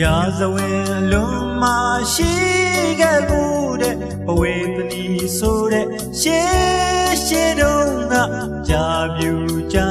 ရာဇဝင်အလုံးမရှိခဲ့ဘူးတဲ့ဘဝေပနီဆိုတဲ့ရှေးရှေးတုန်းကကြာပြူကြာ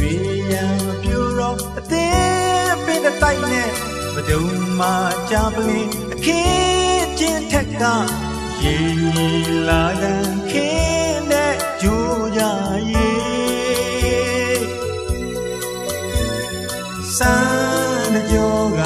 ချွေရံပြူတော့အသေးပင်တိုက်နဲ့ဘဒုံမှာကြာပလင်းအခင်းချင်းထက်ကရေလာကန်ခင်းတဲ့ဂျိုးကြရေစမ်းကြောက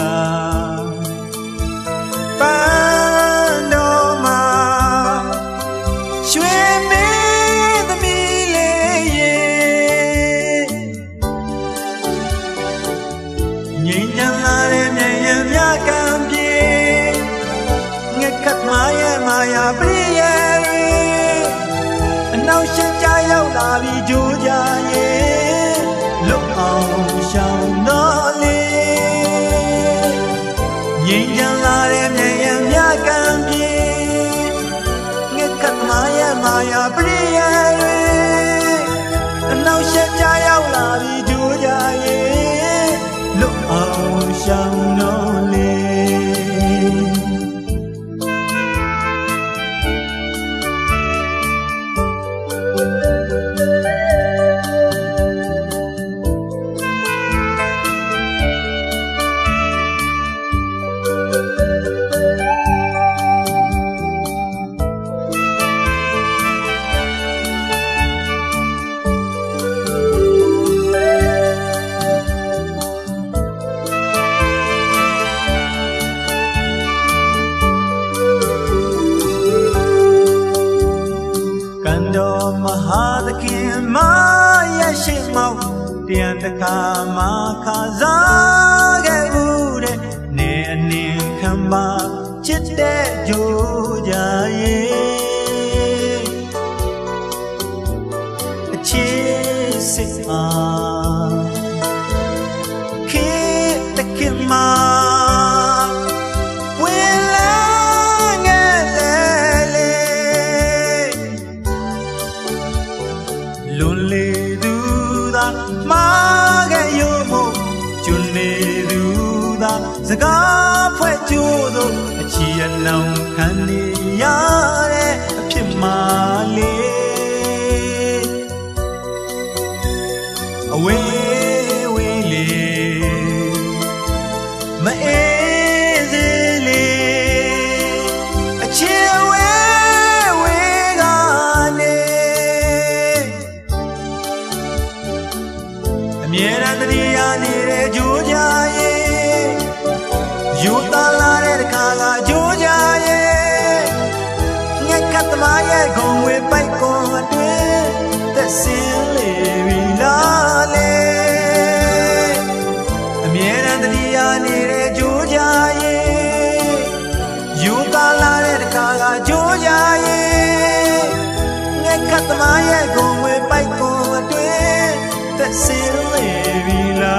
က်တရားတခါမှာခါစားခဲ့ဦးတဲ့နေအနင်ခံပါချစ်တဲ့ကြိုးကြရဲ့ သူသာစကားဖွဲ့ကြိုးသောအချီအလောင်ခံနေရတဲ့အဖြစ်မှလေ မြဲတမ်းတတိယနေတဲ့ကြိုးကြရဲ့ယူတာလာတဲ့တခါကကြိုးကြရဲ့ငက်ခတ်သမားရဲ့ဂုံဝေပိုက်ကွန်အတွင်းသက်စင်းလေပြီလားလေအမြဲတမ်းတတိယနေတဲ့ကြိုးကြရဲ့ယူတာလာတဲ့တခါကကြိုးကြရဲ့ငက်ခတ်သမားရဲ့ဂုံဝေပိုက် சிலைவிழா